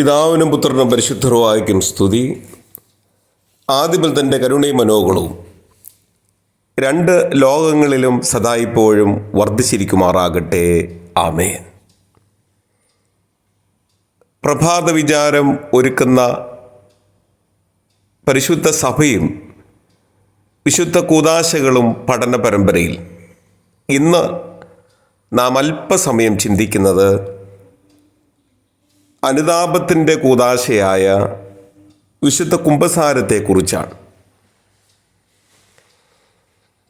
പിതാവിനും പുത്രനും പരിശുദ്ധരുമായിരിക്കും സ്തുതി. ആദ്യമിൽ തന്റെ കരുണയും മനോഗുണവും രണ്ട് ലോകങ്ങളിലും സദാ ഇപ്പോഴും വർദ്ധിച്ചിരിക്കുമാറാകട്ടെ. ആമേൻ. പ്രഭാത വിചാരം ഒരുക്കുന്ന പരിശുദ്ധ സഭയും വിശുദ്ധ കൂതാശകളും പഠന പരമ്പരയിൽ ഇന്ന് നാം അല്പസമയം ചിന്തിക്കുന്നത് അനുതാപത്തിന്റെ കൂതാശയായ വിശുദ്ധ കുംഭസാരത്തെക്കുറിച്ചാണ്.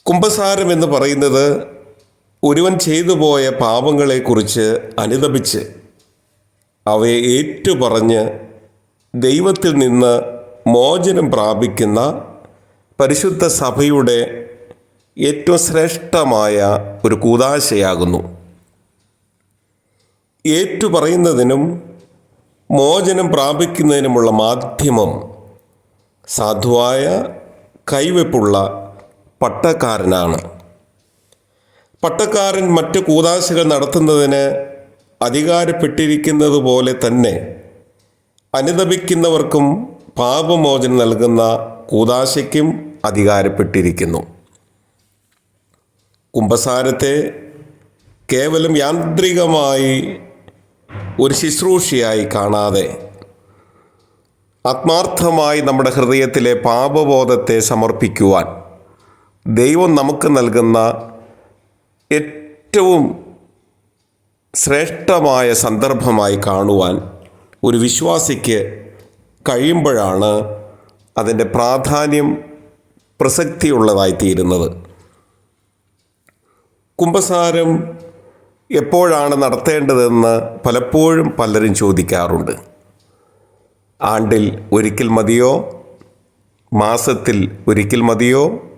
കുംഭസാരം എന്ന് പറയുന്നത് ഒരുവൻ ചെയ്തു പോയ പാപങ്ങളെക്കുറിച്ച് അനുതപിച്ച് അവയെ ഏറ്റുപറഞ്ഞ് ദൈവത്തിൽ നിന്ന് മോചനം പ്രാപിക്കുന്ന പരിശുദ്ധ സഭയുടെ ഏറ്റവും ശ്രേഷ്ഠമായ ഒരു കൂതാശയാകുന്നു. ഏറ്റുപറയുന്നതിനും മോചനം പ്രാപിക്കുന്നതിനുമുള്ള മാധ്യമം സാധുവായ കൈവെപ്പുള്ള പട്ടക്കാരനാണ്. പട്ടക്കാരൻ മറ്റ് കൂതാശകൾ നടത്തുന്നതിന് അധികാരപ്പെട്ടിരിക്കുന്നത് പോലെ തന്നെ അനുദപിക്കുന്നവർക്കും പാപമോചനം നൽകുന്ന കൂതാശയ്ക്കും അധികാരപ്പെട്ടിരിക്കുന്നു. കുംഭസാരത്തെ കേവലം യാന്ത്രികമായി ഒരു ശുശ്രൂഷയായി കാണാതെ ആത്മാർത്ഥമായി നമ്മുടെ ഹൃദയത്തിലെ പാപബോധത്തെ സമർപ്പിക്കുവാൻ ദൈവം നമുക്ക് നൽകുന്ന ഏറ്റവും ശ്രേഷ്ഠമായ സന്ദർഭമായി കാണുവാൻ ഒരു വിശ്വാസിക്ക് കഴിയുമ്പോഴാണ് അതിന്റെ പ്രാധാന്യം പ്രസക്തിയുള്ളതായി തീരുന്നത്. കുംഭസാരം എപ്പോഴാണ് നടത്തേണ്ടതെന്ന് പലപ്പോഴും പലരും ചോദിക്കാറുണ്ട്. ആണ്ടിൽ ഒരിക്കൽ മതിയോ? മാസത്തിൽ ഒരിക്കൽ മതിയോ?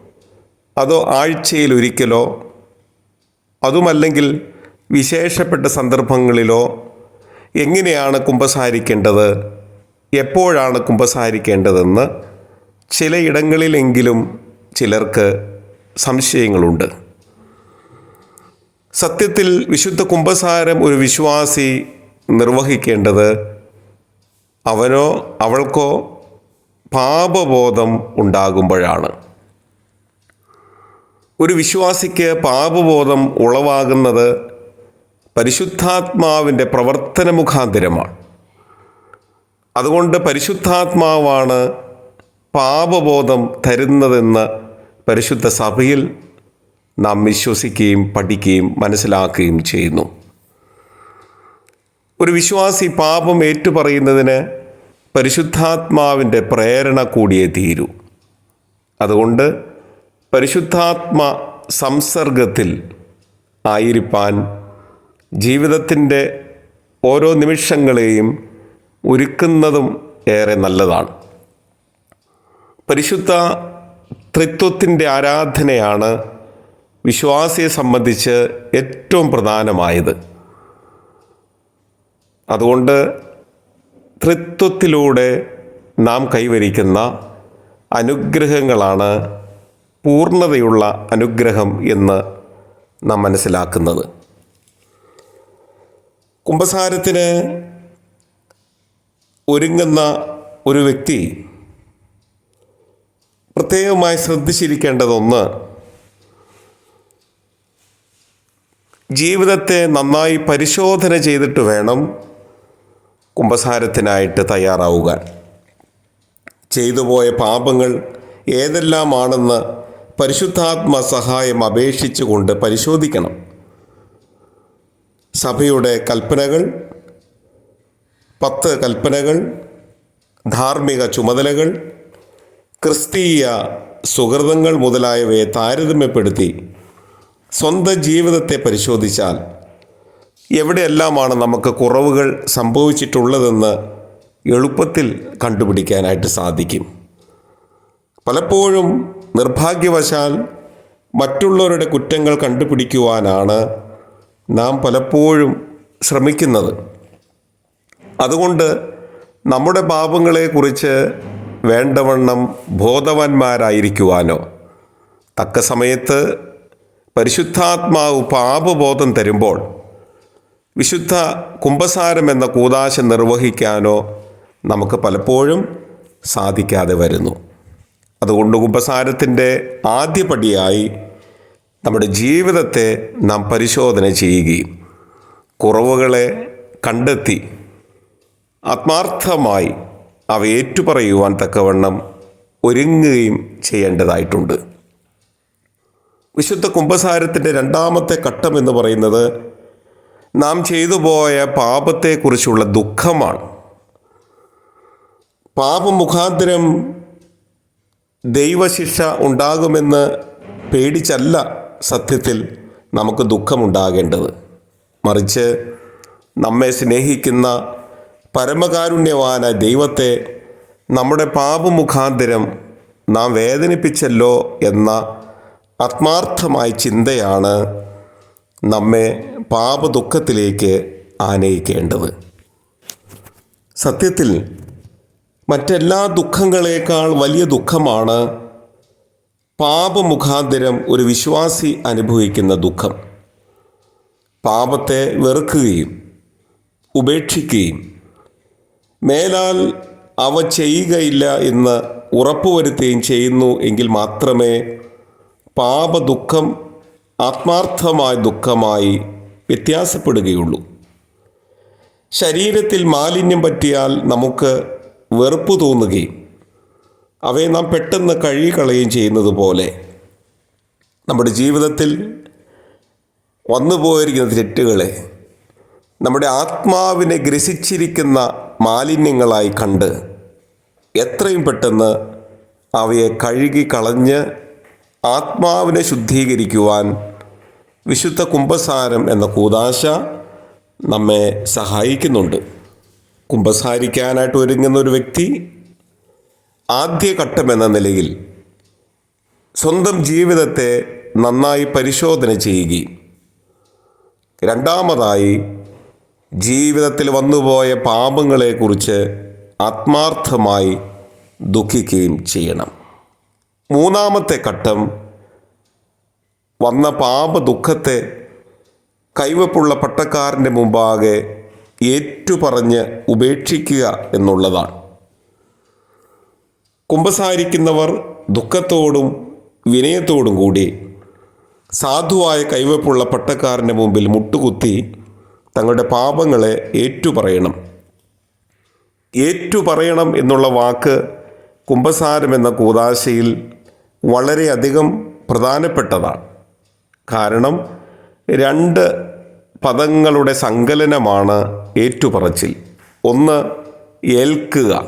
അതോ ആഴ്ചയിൽ ഒരിക്കലോ? അതുമല്ലെങ്കിൽ വിശേഷപ്പെട്ട സന്ദർഭങ്ങളിലോ? എങ്ങനെയാണ് കുമ്പസാരിക്കേണ്ടത്? എപ്പോഴാണ് കുമ്പസാരിക്കേണ്ടതെന്ന് ചിലയിടങ്ങളിലെങ്കിലും ചിലർക്ക് സംശയങ്ങളുണ്ട്. സത്യത്തിൽ വിശുദ്ധ കുംഭസാരം ഒരു വിശ്വാസി നിർവഹിക്കേണ്ടത് അവനോ അവൾക്കോ പാപബോധം ഉണ്ടാകുമ്പോഴാണ്. ഒരു വിശ്വാസിക്ക് പാപബോധം ഉളവാകുന്നത് പരിശുദ്ധാത്മാവിന്റെ പ്രവർത്തന മുഖാന്തരമാണ് അതുകൊണ്ട് പരിശുദ്ധാത്മാവാണ് പാപബോധം തരുന്നതെന്ന് പരിശുദ്ധ സഭയിൽ നാം വിശ്വസിക്കുകയും പഠിക്കുകയും മനസ്സിലാക്കുകയും ചെയ്യുന്നു. ഒരു വിശ്വാസി പാപം ഏറ്റുപറയുന്നതിന് പരിശുദ്ധാത്മാവിന്റെ പ്രേരണ കൂടിയേ തീരൂ. അതുകൊണ്ട് പരിശുദ്ധാത്മ സംസർഗത്തിൽ ആയിരിക്കാൻ ജീവിതത്തിന്റെ ഓരോ നിമിഷങ്ങളെയും ഒരുക്കുന്നതും ഏറെ നല്ലതാണ്. പരിശുദ്ധ ത്രിത്വത്തിന്റെ ആരാധനയാണ് വിശ്വാസിയെ സംബന്ധിച്ച് ഏറ്റവും പ്രധാനമായത്. അതുകൊണ്ട് തൃത്വത്തിലൂടെ നാം കൈവരിക്കുന്ന അനുഗ്രഹങ്ങളാണ് പൂർണതയുള്ള അനുഗ്രഹം എന്ന് നാം മനസ്സിലാക്കുന്നത്. കുംഭസാരത്തിന് ഒരുങ്ങുന്ന ഒരു വ്യക്തി പ്രത്യേകമായി ശ്രദ്ധിച്ചിരിക്കേണ്ടതൊന്ന് ജീവിതത്തെ നന്നായി പരിശോധന ചെയ്തിട്ട് വേണം കുംഭസാരത്തിനായിട്ട് തയ്യാറാവുക. ചെയ്തുപോയ പാപങ്ങൾ ഏതെല്ലാമാണെന്ന് പരിശുദ്ധാത്മ സഹായം അപേക്ഷിച്ചുകൊണ്ട് പരിശോധിക്കണം. സഭയുടെ കൽപ്പനകൾ പത്ത് കൽപ്പനകൾ ധാർമ്മിക ചുമതലകൾ ക്രിസ്തീയ സുഹൃതങ്ങൾ മുതലായവയെ താരതമ്യപ്പെടുത്തി സ്വന്തം ജീവിതത്തെ പരിശോധിച്ചാൽ എവിടെയെല്ലാമാണ് നമുക്ക് കുറവുകൾ സംഭവിച്ചിട്ടുള്ളതെന്ന് എളുപ്പത്തിൽ കണ്ടുപിടിക്കാനായിട്ട് സാധിക്കും. പലപ്പോഴും നിർഭാഗ്യവശാൽ മറ്റുള്ളവരുടെ കുറ്റങ്ങൾ കണ്ടുപിടിക്കുവാനാണ് നാം പലപ്പോഴും ശ്രമിക്കുന്നത്. അതുകൊണ്ട് നമ്മുടെ പാപങ്ങളെക്കുറിച്ച് വേണ്ടവണ്ണം ബോധവാന്മാരായിരിക്കുവാനോ തക്ക സമയത്ത് പരിശുദ്ധാത്മാവ് പാപബോധം തരുമ്പോൾ വിശുദ്ധ കുംഭസാരം എന്ന കൂതാശ നിർവഹിക്കാനോ നമുക്ക് പലപ്പോഴും സാധിക്കാതെ വരുന്നു. അതുകൊണ്ട് കുംഭസാരത്തിന്റെ ആദ്യപടിയായി നമ്മുടെ ജീവിതത്തെ നാം പരിശോധന ചെയ്യുകയും കുറവുകളെ കണ്ടെത്തി ആത്മാർത്ഥമായി അവ ഏറ്റുപറയുവാൻ തക്കവണ്ണം ഒരുങ്ങുകയും ചെയ്യേണ്ടതായിട്ടുണ്ട്. വിശുദ്ധ കുംഭസാരത്തിന്റെ രണ്ടാമത്തെ ഘട്ടം എന്ന് പറയുന്നത് നാം ചെയ്തു പോയ പാപത്തെക്കുറിച്ചുള്ള ദുഃഖമാണ്. പാപമുഖാന്തരം ദൈവശിക്ഷ ഉണ്ടാകുമെന്ന് പേടിച്ചല്ല സത്യത്തിൽ നമുക്ക് ദുഃഖമുണ്ടാകേണ്ടത്. മറിച്ച് നമ്മെ സ്നേഹിക്കുന്ന പരമകാരുണ്യവാന ദൈവത്തെ നമ്മുടെ പാപമുഖാന്തരം നാം വേദനിപ്പിച്ചല്ലോ എന്ന ആത്മാർത്ഥമായ ചിന്തയാണ് നമ്മെ പാപദുഃഖത്തിലേക്ക് ആനയിക്കേണ്ടത്. സത്യത്തിൽ മറ്റെല്ലാ ദുഃഖങ്ങളേക്കാൾ വലിയ ദുഃഖമാണ് പാപമുഖാന്തരം ഒരു വിശ്വാസി അനുഭവിക്കുന്ന ദുഃഖം. പാപത്തെ വെറുക്കുകയും ഉപേക്ഷിക്കുകയും മേലാൽ അവ ചെയ്യുകയില്ല എന്ന് ഉറപ്പുവരുത്തുകയും ചെയ്യുന്നു എങ്കിൽ മാത്രമേ പാപദുഃഖം ആത്മാർത്ഥമായ ദുഃഖമായി വ്യത്യാസപ്പെടുകയുള്ളൂ. ശരീരത്തിൽ മാലിന്യം പറ്റിയാൽ നമുക്ക് വെറുപ്പ് തോന്നുകയും അവയെ നാം പെട്ടെന്ന് കഴുകിക്കളയുകയും ചെയ്യുന്നത് പോലെ നമ്മുടെ ജീവിതത്തിൽ വന്നു പോയിരിക്കുന്ന തെറ്റുകളെ നമ്മുടെ ആത്മാവിനെ ഗ്രസിച്ചിരിക്കുന്ന മാലിന്യങ്ങളായി കണ്ട് എത്രയും പെട്ടെന്ന് അവയെ കഴുകി കളഞ്ഞ് ആത്മാവിനെ ശുദ്ധീകരിക്കുവാൻ വിശുദ്ധ കുംഭസാരം എന്ന കൂതാശ നമ്മെ സഹായിക്കുന്നുണ്ട്. കുംഭസാരിക്കാനായിട്ട് ഒരുങ്ങുന്ന ഒരു വ്യക്തി ആദ്യഘട്ടം എന്ന നിലയിൽ സ്വന്തം ജീവിതത്തെ നന്നായി പരിശോധന ചെയ്യുകയും രണ്ടാമതായി ജീവിതത്തിൽ വന്നുപോയ പാപങ്ങളെക്കുറിച്ച് ആത്മാർത്ഥമായി ദുഃഖിക്കുകയും ചെയ്യണം. മൂന്നാമത്തെ ഘട്ടം വന്ന പാപ ദുഃഖത്തെ കൈവപ്പുള്ള പട്ടക്കാരന്റെ മുമ്പാകെ ഏറ്റുപറഞ്ഞ് ഉപേക്ഷിക്കുക എന്നുള്ളതാണ്. കുമ്പസാരിക്കുന്നവർ ദുഃഖത്തോടും വിനയത്തോടും കൂടി സാധുവായ കൈവപ്പുള്ള പട്ടക്കാരന്റെ മുമ്പിൽ മുട്ടുകുത്തി തങ്ങളുടെ പാപങ്ങളെ ഏറ്റുപറയണം. ഏറ്റുപറയണം എന്നുള്ള വാക്ക് കുംഭസാരം എന്ന കൂതാശയിൽ വളരെയധികം പ്രധാനപ്പെട്ടതാണ്. കാരണം രണ്ട് പദങ്ങളുടെ സങ്കലനമാണ് ഏറ്റുപറച്ചിൽ. ഒന്ന് ഏൽക്കുക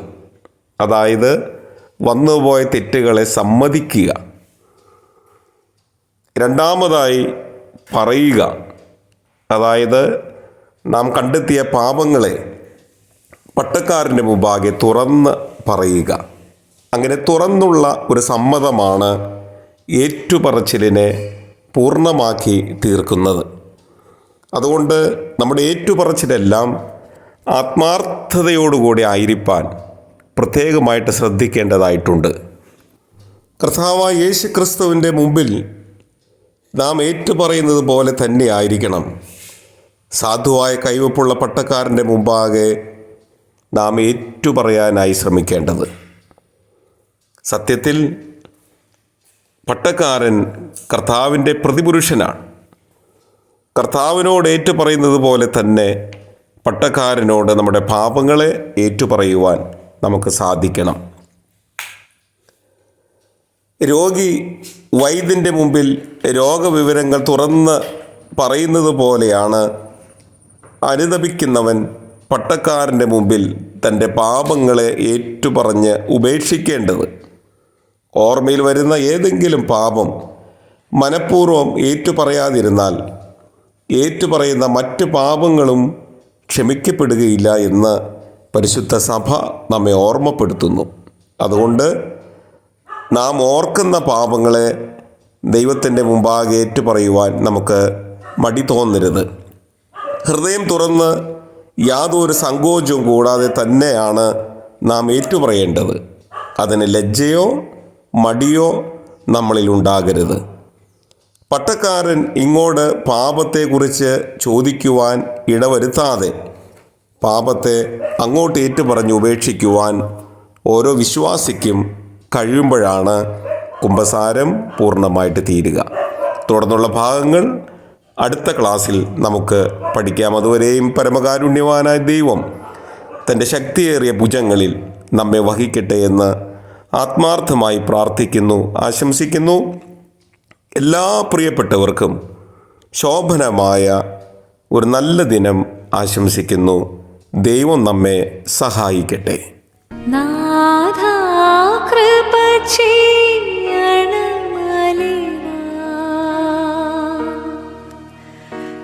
അതായത് വന്നുപോയ തെറ്റുകളെ സമ്മതിക്കുക. രണ്ടാമതായി പറയുക അതായത് നാം കണ്ടെത്തിയ പാപങ്ങളെ പട്ടക്കാരന്റെ മുമ്പാകെ തുറന്ന് പറയുക. അങ്ങനെ തുറന്നുള്ള ഒരു സമ്മതമാണ് ഏറ്റുപറച്ചിലിനെ പൂർണമാക്കി തീർക്കുന്നത്. അതുകൊണ്ട് നമ്മുടെ ഏറ്റുപറച്ചിലെല്ലാം ആത്മാർത്ഥതയോടുകൂടി ആയിരിക്കാൻ പ്രത്യേകമായിട്ട് ശ്രദ്ധിക്കേണ്ടതായിട്ടുണ്ട്. കർത്താവ് യേശു ക്രിസ്തുവിന്റെ മുമ്പിൽ നാം ഏറ്റുപറയുന്നത് പോലെ തന്നെ ആയിരിക്കണം. സാധുവായ കൈവപ്പുള്ള പട്ടക്കാരന്റെ മുമ്പാകെ നാം ഏറ്റുപറയാനായി ശ്രമിക്കേണ്ടത്. സത്യത്തിൽ പട്ടക്കാരൻ കർത്താവിന്റെ പ്രതിപുരുഷനാണ്. കർത്താവിനോട് ഏറ്റുപറയുന്നത് പോലെ തന്നെ പട്ടക്കാരനോട് നമ്മുടെ പാപങ്ങളെ ഏറ്റുപറയുവാൻ നമുക്ക് സാധിക്കണം. രോഗി വൈദ്യന്റെ മുമ്പിൽ രോഗവിവരങ്ങൾ തുറന്ന് പറയുന്നത് പോലെയാണ് അനുദപിക്കുന്നവൻ പട്ടക്കാരന്റെ മുമ്പിൽ തന്റെ പാപങ്ങളെ ഏറ്റുപറഞ്ഞ് ഉപേക്ഷിക്കേണ്ടത്. ഓർമ്മയിൽ വരുന്ന ഏതെങ്കിലും പാപം മനഃപൂർവം ഏറ്റുപറയാതിരുന്നാൽ ഏറ്റുപറയുന്ന മറ്റ് പാപങ്ങളും ക്ഷമിക്കപ്പെടുകയില്ല എന്ന് പരിശുദ്ധ സഭ നമ്മെ ഓർമ്മപ്പെടുത്തുന്നു. അതുകൊണ്ട് നാം ഓർക്കുന്ന പാപങ്ങളെ ദൈവത്തിന്റെ മുമ്പാകെ ഏറ്റുപറയുവാൻ നമുക്ക് മടി തോന്നരുത്. ഹൃദയം തുറന്ന് യാതൊരു സങ്കോചവും കൂടാതെ തന്നെയാണ് നാം ഏറ്റുപറയേണ്ടത്. അതിന് ലജ്ജയോ മടിയോ നമ്മളിൽ ഉണ്ടാകരുത് പട്ടക്കാരൻ ഇങ്ങോട്ട് പാപത്തെക്കുറിച്ച് ചോദിക്കുവാൻ ഇടവരുത്താതെ പാപത്തെ അങ്ങോട്ട് ഏറ്റുപറഞ്ഞ് ഉപേക്ഷിക്കുവാൻ ഓരോ വിശ്വാസിക്കും കഴിയുമ്പോഴാണ് കുംഭസാരം പൂർണമായിട്ട് തീരുക. തുടർന്നുള്ള ഭാഗങ്ങൾ അടുത്ത ക്ലാസ്സിൽ നമുക്ക് പഠിക്കാം. അതുവരെയും പരമകാരുണ്യവാനായ ദൈവം തന്റെ ശക്തിയേറിയ ഭുജങ്ങളിൽ നമ്മെ വഹിക്കട്ടെ എന്ന് ആത്മാർത്ഥമായി പ്രാർത്ഥിക്കുന്നു ആശംസിക്കുന്നു. എല്ലാ പ്രിയപ്പെട്ടവർക്കും ശോഭനമായ ഒരു നല്ല ദിനം ആശംസിക്കുന്നു. ദൈവം നമ്മെ സഹായിക്കട്ടെ.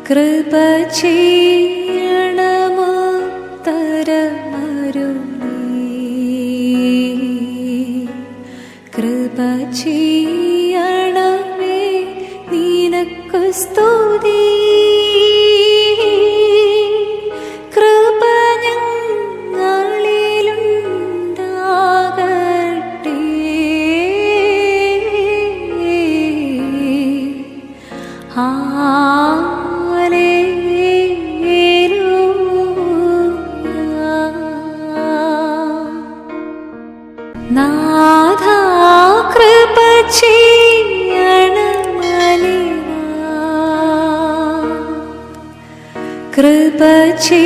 കൃപ. കൃപ कृपचे